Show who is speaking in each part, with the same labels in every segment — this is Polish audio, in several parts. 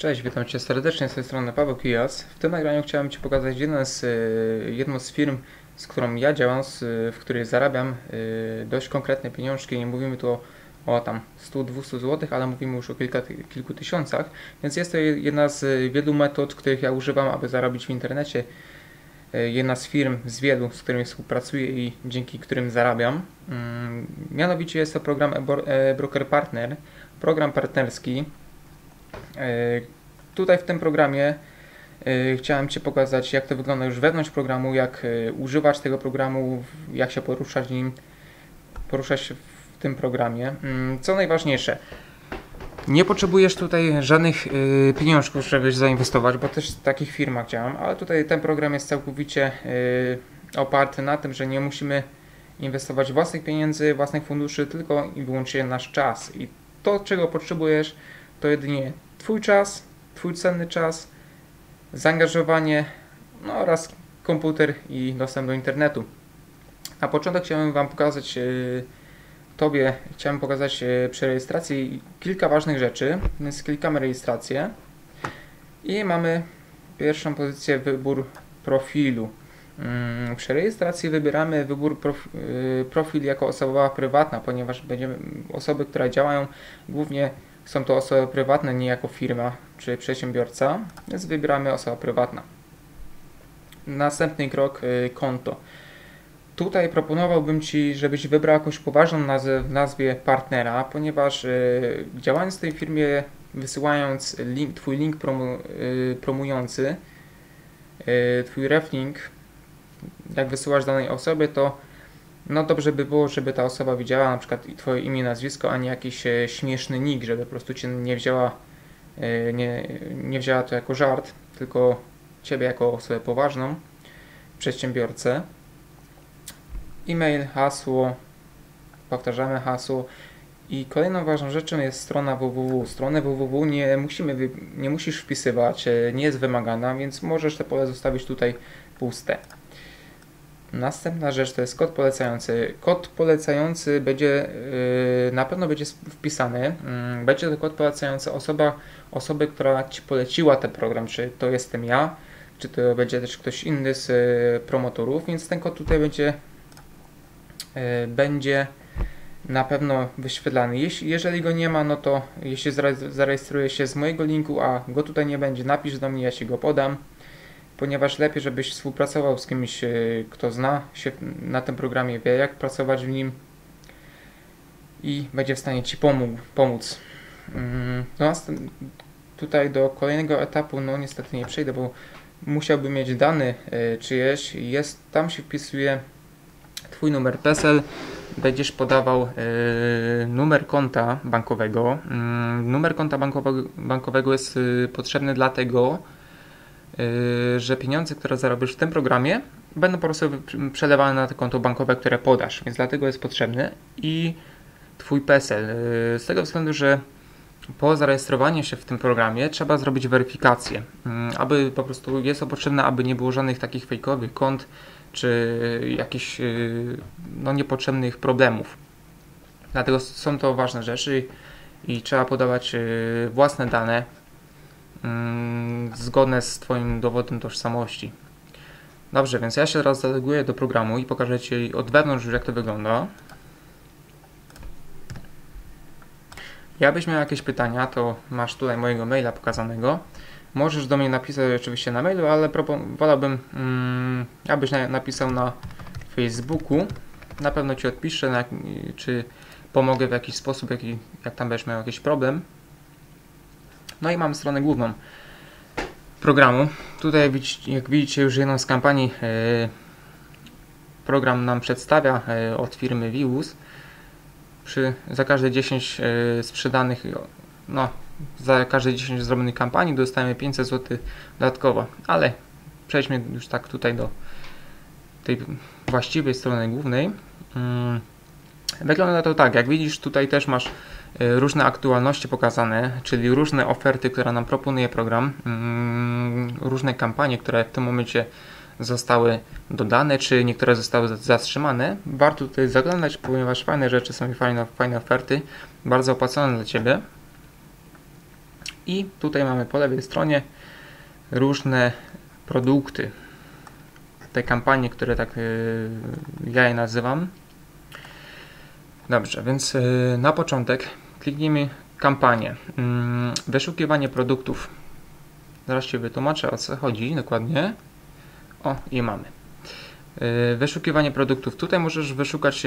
Speaker 1: Cześć, witam Cię serdecznie z tej strony Paweł Kijas. W tym nagraniu chciałem Ci pokazać jedną z, y, jedną z firm, z którą ja działam, z, w której zarabiam y, dość konkretne pieniążki. Nie mówimy tu o, o tam 100-200 zł, ale mówimy już o kilka, kilku tysiącach. Więc jest to jedna z wielu metod, których ja używam, aby zarobić w internecie. Y, jedna z firm z wielu, z którymi współpracuję i dzięki którym zarabiam. Mm, mianowicie jest to program e-Broker Partner, program partnerski E, tutaj w tym programie e, chciałem Ci pokazać, jak to wygląda już wewnątrz programu, jak e, używać tego programu, jak się poruszać nim, poruszać się w tym programie. Mm, co najważniejsze, nie potrzebujesz tutaj żadnych pieniążków, żeby zainwestować, bo też w takich firmach działam, ale tutaj ten program jest całkowicie oparty na tym, że nie musimy inwestować własnych pieniędzy, własnych funduszy, tylko i wyłącznie nasz czas. I to, czego potrzebujesz, to jedynie Twój czas, Twój cenny czas, zaangażowanie no oraz komputer i dostęp do internetu. Na początek chciałem Wam pokazać yy, Tobie, chciałem pokazać yy, przy rejestracji kilka ważnych rzeczy, więc klikamy rejestrację i mamy pierwszą pozycję wybór profilu. Yy, przy rejestracji wybieramy wybór yy, profil jako osobowa prywatna, ponieważ będziemy osoby, które działają głównie są to osoby prywatne, nie jako firma czy przedsiębiorca, więc wybieramy osoba prywatna. Następny krok y, konto. Tutaj proponowałbym Ci, żebyś wybrał jakąś poważną nazwę w nazwie partnera, ponieważ y, działając w tej firmie, wysyłając link, Twój link promu, y, promujący, Twój reflink, jak wysyłasz danej osobie, to no dobrze by było, żeby ta osoba widziała na przykład twoje imię, nazwisko, a nie jakiś e, śmieszny nick, żeby po prostu cię nie wzięła, e, nie, nie wzięła to jako żart, tylko ciebie jako osobę poważną, przedsiębiorcę. E-mail, hasło, powtarzamy hasło. I kolejną ważną rzeczą jest strona www. Stronę www nie, musimy, nie musisz wpisywać, e, nie jest wymagana, więc możesz te pole zostawić tutaj puste. Następna rzecz to jest kod polecający. Kod polecający będzie yy, na pewno będzie wpisany. Yy, będzie to kod polecający osoba, osoby, która Ci poleciła ten program, czy to jestem ja, czy to będzie też ktoś inny z yy, promotorów, więc ten kod tutaj będzie y, będzie na pewno wyświetlany. Jeśli, jeżeli go nie ma, no to jeśli zarejestruje się z mojego linku, a go tutaj nie będzie, napisz do mnie, ja Ci go podam ponieważ lepiej, żebyś współpracował z kimś, e, kto zna się na tym programie, wie jak pracować w nim i będzie w stanie Ci pomógł, pomóc. Mm, no, tutaj do kolejnego etapu, no niestety nie przejdę, bo musiałbym mieć dane e, czyjeś. Jest, tam się wpisuje Twój numer PESEL, będziesz podawał y, numer konta bankowego. Y, numer konta bankowego, jest potrzebny dlatego, że pieniądze, które zarobisz w tym programie, będą po prostu przelewane na to konto bankowe, które podasz, więc dlatego jest potrzebny i Twój PESEL. Y, z tego względu, że po zarejestrowaniu się w tym programie trzeba zrobić weryfikację, y, aby po prostu jest to potrzebne, aby nie było żadnych takich fejkowych kont czy jakichś no, niepotrzebnych problemów. Dlatego są to ważne rzeczy i trzeba podawać własne dane mm, zgodne z Twoim dowodem tożsamości. Dobrze, więc ja się teraz zaloguję do programu i pokażę Ci od wewnątrz już jak to wygląda. Jakbyś miał jakieś pytania, to masz tutaj mojego maila pokazanego. Możesz do mnie napisać oczywiście na mailu, ale wolałbym, mm, abyś na napisał na Facebooku. Na pewno Ci odpiszę, na, czy pomogę w jakiś sposób, jak tam będziesz miał jakiś problem. No i mam stronę główną programu. Tutaj jak widzicie już jedną z kampanii e, program nam przedstawia e, od firmy Vius. Przy, za każde 10 e, sprzedanych, no za każde 10 zrobionych kampanii dostajemy 500 zł dodatkowo, ale przejdźmy już tak tutaj do tej właściwej strony głównej. Mm, wygląda to tak, jak widzisz tutaj też masz różne aktualności pokazane, czyli różne oferty, które nam proponuje program, mm, różne kampanie, które w tym momencie zostały dodane, czy niektóre zostały zatrzymane. Warto tutaj zaglądać, ponieważ fajne rzeczy są i fajne, fajne oferty, bardzo opłacone dla Ciebie. I tutaj mamy po lewej stronie różne produkty. Te kampanie, które tak y, ja je nazywam. Dobrze, więc y, na początek kliknijmy kampanię. Mm, wyszukiwanie produktów. Zaraz Ci wytłumaczę o co chodzi dokładnie. O, i mamy. Y, wyszukiwanie produktów. Tutaj możesz wyszukać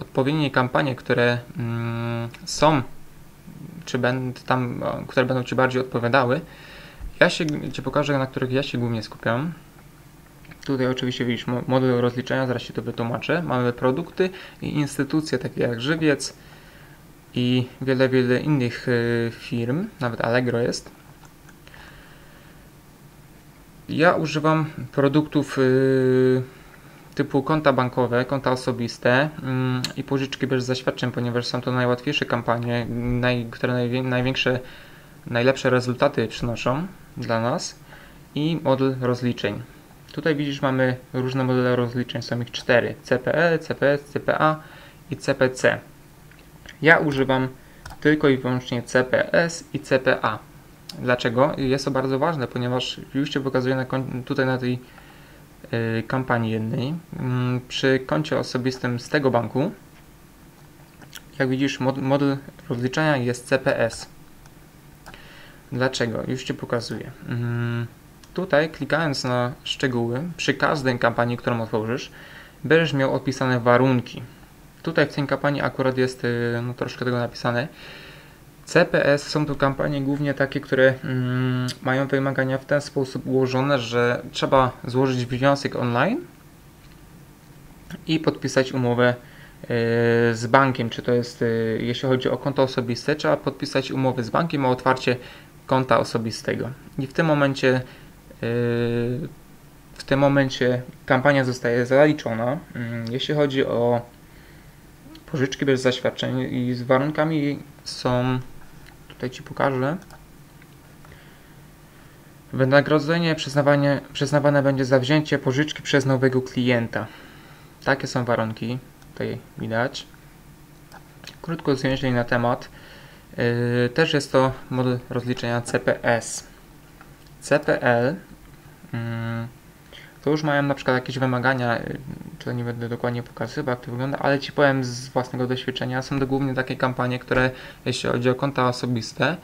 Speaker 1: odpowiednie kampanie, które mm, są, czy będą tam, które będą Ci bardziej odpowiadały. Ja się Ci pokażę, na których ja się głównie skupiam. Tutaj oczywiście widzisz model rozliczenia, zaraz Ci to wytłumaczę. Mamy produkty i instytucje takie jak Żywiec i wiele, wiele innych y, firm, nawet Allegro jest. Ja używam produktów y, typu konta bankowe, konta osobiste mm, i pożyczki bez zaświadczeń, ponieważ są to najłatwiejsze kampanie, które największe, najlepsze rezultaty przynoszą dla nas i model rozliczeń. Tutaj widzisz, mamy różne modele rozliczeń, są ich cztery: CPL, CPS, CPA i CPC. Ja używam tylko i wyłącznie CPS i CPA. Dlaczego? Jest to bardzo ważne, ponieważ już Ci pokazuję na, tutaj na tej yy, kampanii jednej. Yy, przy koncie osobistym z tego banku, jak widzisz, mod, model rozliczenia jest CPS. Dlaczego? Już Ci pokazuję. Yy, Tutaj klikając na szczegóły, przy każdej kampanii, którą otworzysz, będziesz miał opisane warunki. Tutaj w tej kampanii akurat jest y, no, troszkę tego napisane. CPS są to kampanie głównie takie, które mm, mają wymagania w ten sposób ułożone, że trzeba złożyć wniosek online i podpisać umowę y, z bankiem, czy to jest, y, jeśli chodzi o konto osobiste, trzeba podpisać umowę z bankiem o otwarcie konta osobistego. I w tym momencie w tym momencie kampania zostaje zaliczona. Mm, jeśli chodzi o pożyczki bez zaświadczeń i z warunkami są, tutaj Ci pokażę, Wynagrodzenie przyznawane, przyznawane będzie za wzięcie pożyczki przez nowego klienta. Takie są warunki, tutaj widać. Krótko zwięźlej na temat. Yy, też jest to model rozliczenia CPS. CPL to już mają na przykład jakieś wymagania, y, to nie będę dokładnie pokazywał jak to wygląda, ale Ci powiem z własnego doświadczenia, są to głównie takie kampanie, które jeśli chodzi o konta osobiste,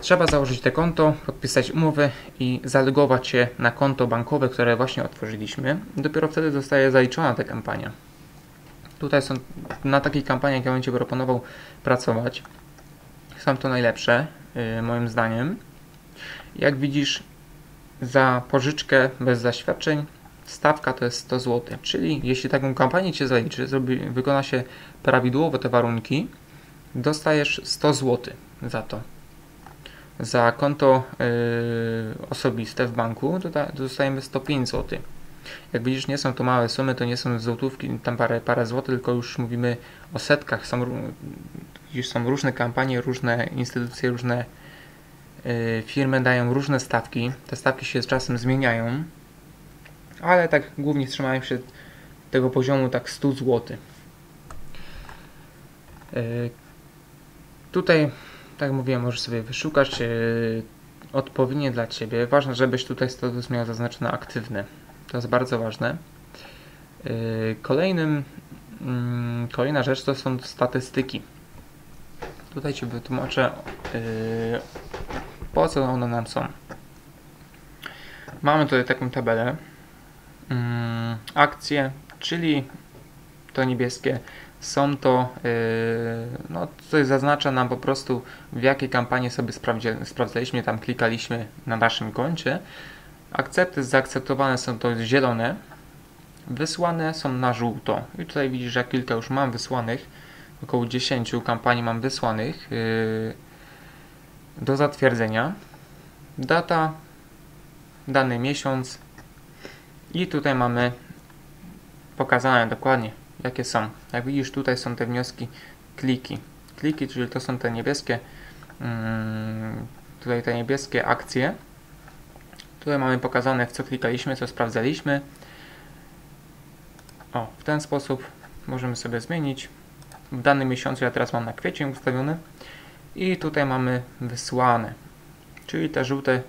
Speaker 1: trzeba założyć te konto, podpisać umowę i zalogować się na konto bankowe, które właśnie otworzyliśmy. Dopiero wtedy zostaje zaliczona ta kampania. Tutaj są na takich kampaniach, ja bym Ci proponował pracować. Są to najlepsze, yy, moim zdaniem. Jak widzisz, za pożyczkę bez zaświadczeń stawka to jest 100 zł. Czyli jeśli taką kampanię Cię zaliczy, zrobi, wykona się prawidłowo te warunki, dostajesz 100 zł za to. Za konto yy, osobiste w banku dostajemy 105 zł. Jak widzisz, nie są to małe sumy, to nie są złotówki, tam parę, parę złotych, tylko już mówimy o setkach. Są, są różne kampanie, różne instytucje, różne firmy dają różne stawki. Te stawki się z czasem zmieniają, ale tak głównie trzymają się tego poziomu tak 100 zł. Y, tutaj, tak mówiłem, możesz sobie wyszukać y, odpowiednie dla Ciebie. Ważne, żebyś tutaj status miał zaznaczone aktywne. To jest bardzo ważne. Kolejnym, mm, kolejna rzecz to są statystyki. Tutaj Ci wytłumaczę po co one nam są. Mamy tutaj taką tabelę. Mm, akcje, czyli to niebieskie, są to, yy, no coś zaznacza nam po prostu w jakiej kampanii sobie sprawdzaliśmy, tam klikaliśmy na naszym koncie. Akcepty zaakceptowane są to zielone, wysłane są na żółto. I tutaj widzisz, że kilka już mam wysłanych, około 10 kampanii mam wysłanych. Yy, do zatwierdzenia, data, dany miesiąc i tutaj mamy pokazane dokładnie jakie są. Jak widzisz tutaj są te wnioski, kliki. Kliki, czyli to są te niebieskie mm, tutaj te niebieskie akcje. Tutaj mamy pokazane w co klikaliśmy, co sprawdzaliśmy. O, w ten sposób możemy sobie zmienić. W danym miesiącu, ja teraz mam na kwiecień ustawiony, I tutaj mamy wysłane, czyli te żółte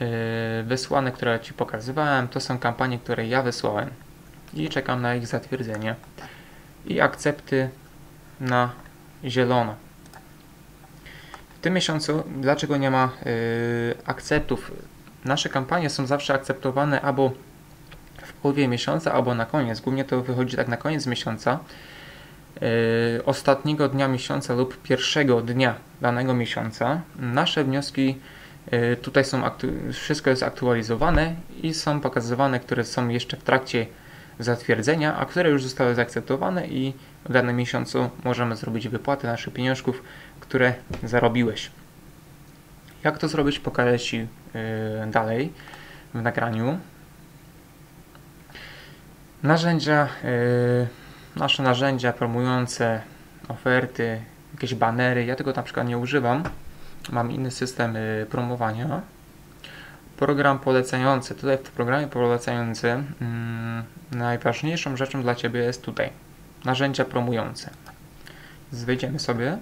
Speaker 1: yy, wysłane, które Ci pokazywałem, to są kampanie, które ja wysłałem i czekam na ich zatwierdzenie i akcepty na zielono. W tym miesiącu, dlaczego nie ma yy, akceptów? Nasze kampanie są zawsze akceptowane albo w połowie miesiąca, albo na koniec. Głównie to wychodzi tak na koniec miesiąca, ostatniego dnia miesiąca lub pierwszego dnia danego miesiąca. Nasze wnioski yy, tutaj są, wszystko jest aktualizowane i są pokazywane, które są jeszcze w trakcie zatwierdzenia, a które już zostały zaakceptowane i w danym miesiącu możemy zrobić wypłatę naszych pieniążków, które zarobiłeś. Jak to zrobić, pokażę Ci yy, dalej w nagraniu. Narzędzia, nasze narzędzia promujące oferty, jakieś banery. Ja tego na przykład nie używam. Mam inny system promowania. Program polecający. Tutaj w programie polecającym yy, najważniejszą rzeczą dla Ciebie jest tutaj narzędzia promujące. Zwejdziemy sobie.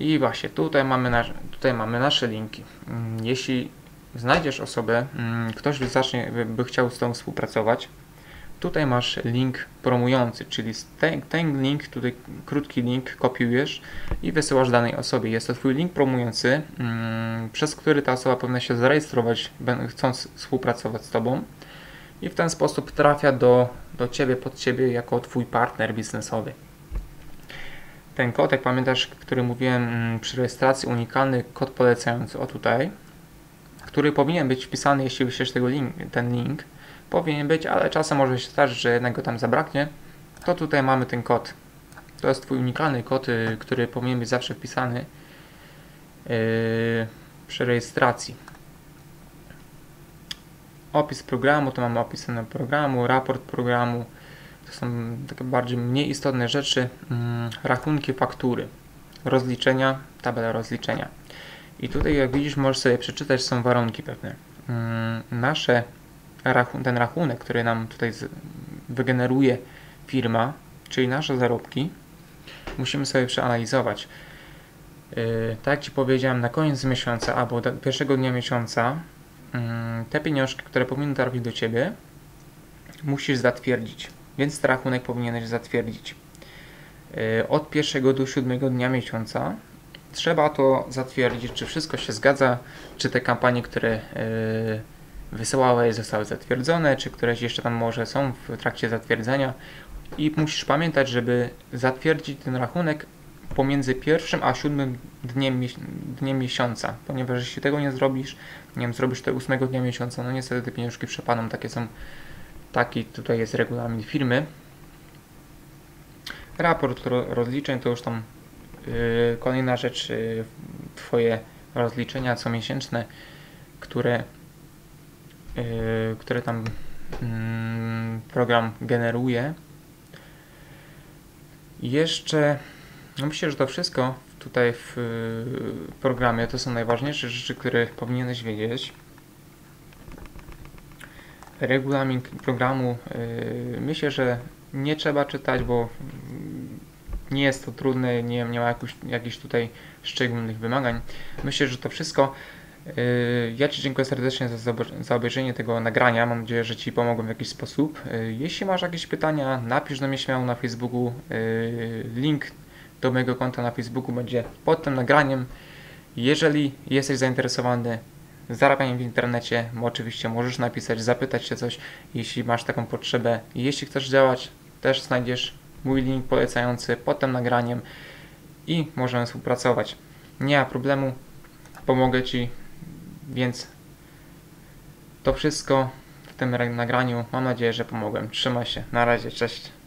Speaker 1: I właśnie tutaj mamy, tutaj mamy nasze linki. Mm, jeśli znajdziesz osobę, mm, ktoś zacznie, by chciał z Tobą współpracować, tutaj masz link promujący, czyli ten, ten link, tutaj krótki link kopiujesz i wysyłasz danej osobie. Jest to Twój link promujący, mm, przez który ta osoba powinna się zarejestrować, chcąc współpracować z Tobą i w ten sposób trafia do, do Ciebie, pod Ciebie jako Twój partner biznesowy. Ten kod, jak pamiętasz, który mówiłem mm, przy rejestracji, unikalny kod polecający, o tutaj, który powinien być wpisany, jeśli wyślesz tego link, ten link, powinien być, ale czasem może się zdarzyć, że jednego tam zabraknie, to tutaj mamy ten kod. To jest Twój unikalny kod, y, który powinien być zawsze wpisany yy, przy rejestracji opis programu, to mamy opisane programu, raport programu, to są takie bardziej mniej istotne rzeczy, mm, rachunki, faktury, rozliczenia, tabela rozliczenia. I tutaj jak widzisz możesz sobie przeczytać, są warunki pewne. Mm, ten rachunek, który nam tutaj wygeneruje firma, czyli nasze zarobki, musimy sobie przeanalizować. Yy, tak jak Ci powiedziałem, na koniec miesiąca albo pierwszego dnia miesiąca Mm, te pieniążki, które powinny trafić do Ciebie, musisz zatwierdzić. Więc ten rachunek powinieneś zatwierdzić. Y, od pierwszego do siódmego dnia miesiąca trzeba to zatwierdzić, czy wszystko się zgadza, czy te kampanie, które y, wysyłałeś zostały zatwierdzone, czy któreś jeszcze tam może są w trakcie zatwierdzenia. I musisz pamiętać, żeby zatwierdzić ten rachunek pomiędzy pierwszym a siódmym dniem, dniem miesiąca, ponieważ jeśli tego nie zrobisz, nie wiem, zrobisz to ósmego dnia miesiąca, no niestety te pieniążki przepadną, takie są, taki tutaj jest regulamin firmy. Raport rozliczeń to już tam yy, kolejna rzecz, yy, Twoje rozliczenia comiesięczne, które, które tam yy, program generuje. Jeszcze no myślę, że to wszystko tutaj w y, programie to są najważniejsze rzeczy, które powinieneś wiedzieć. Regulamin programu y, myślę, że nie trzeba czytać, bo nie jest to trudne, nie, nie ma jakichś, jakichś tutaj szczególnych wymagań. Myślę, że to wszystko. Y, ja Ci dziękuję serdecznie za, za obejrzenie tego nagrania. Mam nadzieję, że Ci pomogłem w jakiś sposób. Jeśli masz jakieś pytania, napisz do mnie śmiało na Facebooku. Link do mojego konta na Facebooku będzie pod tym nagraniem. Jeżeli jesteś zainteresowany zarabianiem w internecie, oczywiście możesz napisać, zapytać się coś, jeśli masz taką potrzebę. Jeśli chcesz działać, też znajdziesz mój link polecający pod tym nagraniem i możemy współpracować. Nie ma problemu, pomogę Ci, więc to wszystko w tym nagraniu. Mam nadzieję, że pomogłem. Trzymaj się. Na razie, cześć.